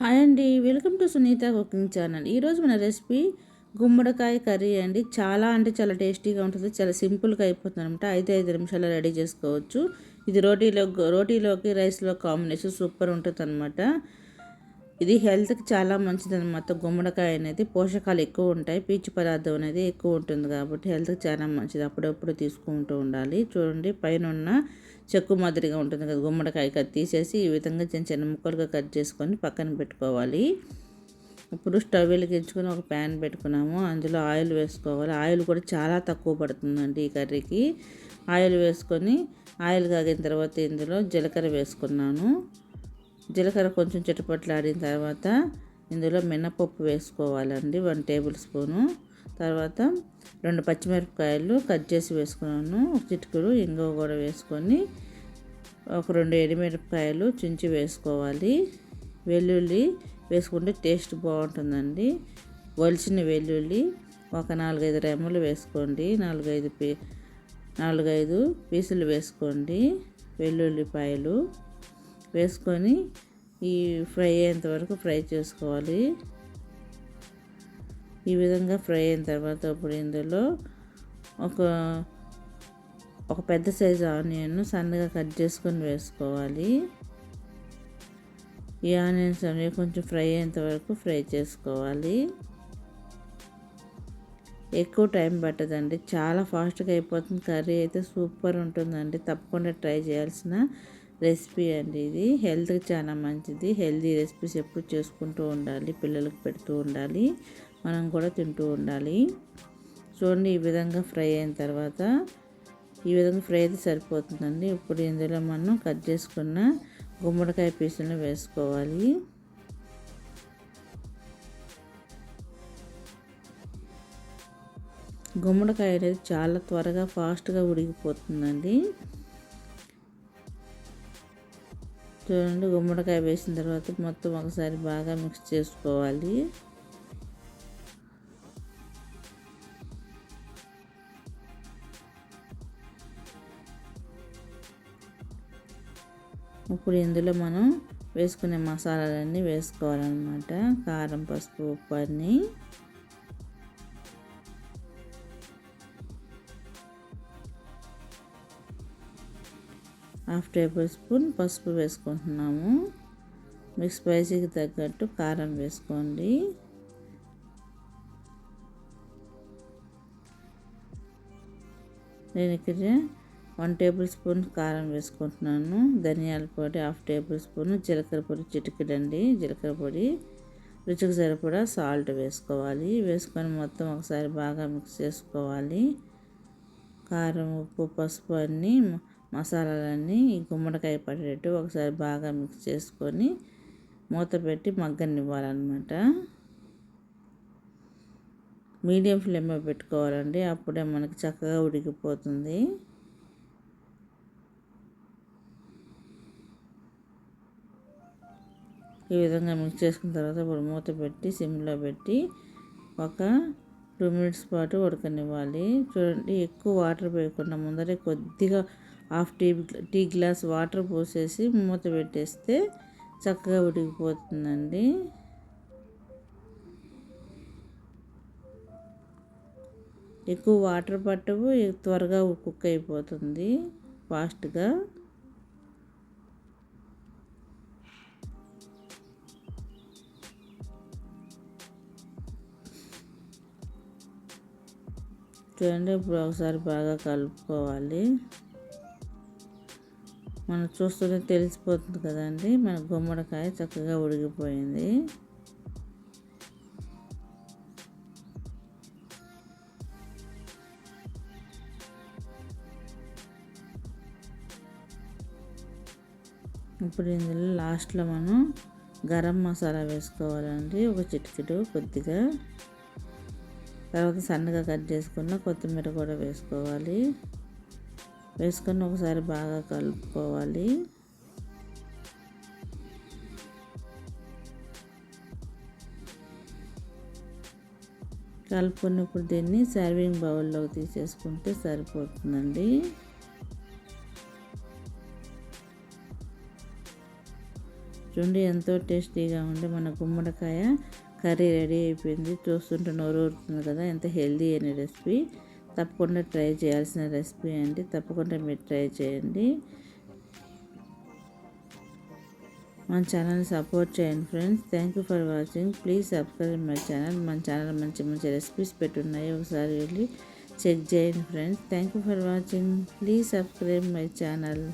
Hi అండి welcome to Sunitha cooking channel. ఈరోజు మన రెసిపీ గుమ్మడికాయ కర్రీ అండి. చాలా అంటే చాలా టేస్టీగా ఉంటుంది చాలా సింపుల్గా అయిపోతుంది అనమాట ఐదు ఐదు నిమిషాలు రెడీ చేసుకోవచ్చు. ఇది రోటీలో రోటీలోకి రైస్లో కాంబినేషన్ సూపర్ ఉంటుంది అనమాట ఇది హెల్త్కి చాలా మంచిది అనమాట గుమ్మడికాయ అనేది పోషకాలు ఎక్కువ ఉంటాయి పీచు పదార్థం అనేది ఎక్కువ ఉంటుంది కాబట్టి హెల్త్కి చాలా మంచిది. అప్పుడప్పుడు తీసుకుంటూ ఉండాలి. చూడండి పైన ఉన్న చెక్కు మాదిరిగా ఉంటుంది కదా గుమ్మడికాయ కట్ తీసేసి ఈ విధంగా చిన్న చిన్న ముక్కలుగా కట్ చేసుకొని పక్కన పెట్టుకోవాలి. ఇప్పుడు స్టవ్ వెలిగించుకొని ఒక ప్యాన్ పెట్టుకున్నాము. అందులో ఆయిల్ వేసుకోవాలి. ఆయిల్ కూడా చాలా తక్కువ పడుతుందండి ఈ కర్రీకి. ఆయిల్ వేసుకొని ఆయిల్ కాగిన తర్వాత ఇందులో జీలకర్ర వేసుకున్నాను. జీలకర్ర కొంచెం చిటపట్లాడిన తర్వాత ఇందులో మినపప్పు వేసుకోవాలండి వన్ టేబుల్ స్పూను. తర్వాత రెండు పచ్చిమిరపకాయలు కట్ చేసి వేసుకున్నాను. ఒక చిటికెడు ఇంగువ కూడా వేసుకొని ఒక రెండు ఎండుమిరపకాయలు చుంచి వేసుకోవాలి. వెల్లుల్లి వేసుకుంటే టేస్ట్ బాగుంటుందండి. వలిచిన వెల్లుల్లి ఒక నాలుగైదు రెమ్మలు వేసుకోండి. నాలుగైదు పీ నాలుగైదు పీసులు వేసుకోండి. వెల్లుల్లిపాయలు వేసుకొని ఈ ఫ్రై అయ్యేంత వరకు ఫ్రై చేసుకోవాలి. ఈ విధంగా ఫ్రై అయిన తర్వాత ఇప్పుడు ఇందులో ఒక ఒక పెద్ద సైజు ఆనియన్ సన్నగా కట్ చేసుకొని వేసుకోవాలి. ఈ ఆనియన్స్ అనేవి కొంచెం ఫ్రై అయ్యేంత వరకు ఫ్రై చేసుకోవాలి. ఎక్కువ టైం పట్టదండి. చాలా ఫాస్ట్గా అయిపోతుంది. కర్రీ అయితే సూపర్ ఉంటుందండి. తప్పకుండా ట్రై చేయాల్సిన రెసిపీ అండి ఇది. హెల్త్కి చాలా మంచిది. హెల్తీ రెసిపీస్ ఎప్పుడు చేసుకుంటూ ఉండాలి పిల్లలకు పెడుతూ ఉండాలి. మనం కూడా తింటూ ఉండాలి. చూడండి ఈ విధంగా ఫ్రై అయిన తర్వాత ఈ విధంగా ఫ్రై అయితే సరిపోతుందండి. ఇప్పుడు ఇందులో మనం కట్ చేసుకున్న గుమ్మడికాయ పీసులను వేసుకోవాలి. గుమ్మడికాయ అనేది చాలా త్వరగా ఫాస్ట్గా ఉడికిపోతుందండి. చూడండి గుమ్మడికాయ వేసిన తర్వాత మొత్తం ఒకసారి బాగా మిక్స్ చేసుకోవాలి. ఇప్పుడు ఇందులో మనం వేసుకునే మసాలాలన్నీ వేసుకోవాలన్నమాట. కారం పసుపు ఉప్పు అన్నీ హాఫ్ టేబుల్ స్పూన్ పసుపు వేసుకుంటున్నాము. మీకు స్పైసీకి తగ్గట్టు కారం వేసుకోండి. నేను ఇక్కడ వన్ టేబుల్ స్పూన్ కారం వేసుకుంటున్నాను. ధనియాల పొడి హాఫ్ టేబుల్ స్పూన్ జీలకర్ర పొడి చిటికెడండి. జీలకర్ర పొడి రుచికి సరిపడా సాల్ట్ వేసుకోవాలి. వేసుకొని మొత్తం ఒకసారి బాగా మిక్స్ చేసుకోవాలి. కారం ఉప్పు పసుపు అన్నీ మసాలాలన్నీ గుమ్మడికాయ పడేటట్టు ఒకసారి బాగా మిక్స్ చేసుకొని మూత పెట్టి మగ్గనివ్వాలన్నమాట. మీడియం ఫ్లేమ్లో పెట్టుకోవాలండి. అప్పుడే మనకి చక్కగా ఉడికిపోతుంది. ఈ విధంగా మిక్స్ చేసుకున్న తర్వాత ఇప్పుడు మూత పెట్టి సిమ్లో పెట్టి ఒక టూ మినిట్స్ పాటు ఉడకనివ్వాలి. చూడండి ఎక్కువ వాటర్ పోయకుండా ముందరే కొద్దిగా half tea tea glass water పోసేసి మూత పెట్టేస్తే చక్కగా ఉడికిపోతుందండి. ఎక్కువ వాటర్ పట్టవు త్వరగా కుక్ అయిపోతుంది ఫాస్ట్గా చూడండి ఇప్పుడు ఒకసారి బాగా కలుపుకోవాలి. మనం చూస్తుంటే తెలిసిపోతుంది కదండి మన గుమ్మడికాయ చక్కగా ఉడికిపోయింది ఇప్పుడు ఇందులో లాస్ట్లో మనం గరం మసాలా వేసుకోవాలండి ఒక చిటికెడు కొద్దిగా. తర్వాత సన్నగా కట్ చేసుకున్న కొత్తిమీర కూడా వేసుకోవాలి. వేసుకొని ఒకసారి బాగా కలుపుకోవాలి. కలుపుకున్నప్పుడు దీన్ని సర్వింగ్ బౌల్లోకి తీసేసుకుంటే సరిపోతుందండి. చూడండి ఎంతో టేస్టీగా ఉండే మన గుమ్మడికాయ. కర్రీ రెడీ అయిపోయింది. చూస్తుంటే నోరు ఊరుతుంది కదా ఎంత హెల్దీ అయిన రెసిపీ. తప్పకుండా ట్రై చేయాల్సిన రెసిపీ అండి. తప్పకుండా మీరు ట్రై చేయండి. మన ఛానల్ని సపోర్ట్ చేయండి friends. Thank you for watching please subscribe my channel మన ఛానల్ మంచి మంచి రెసిపీస్ పెట్టున్నాయి. ఒకసారి వెళ్ళి చెక్ చేయండి friends. Thank you for watching please subscribe my channel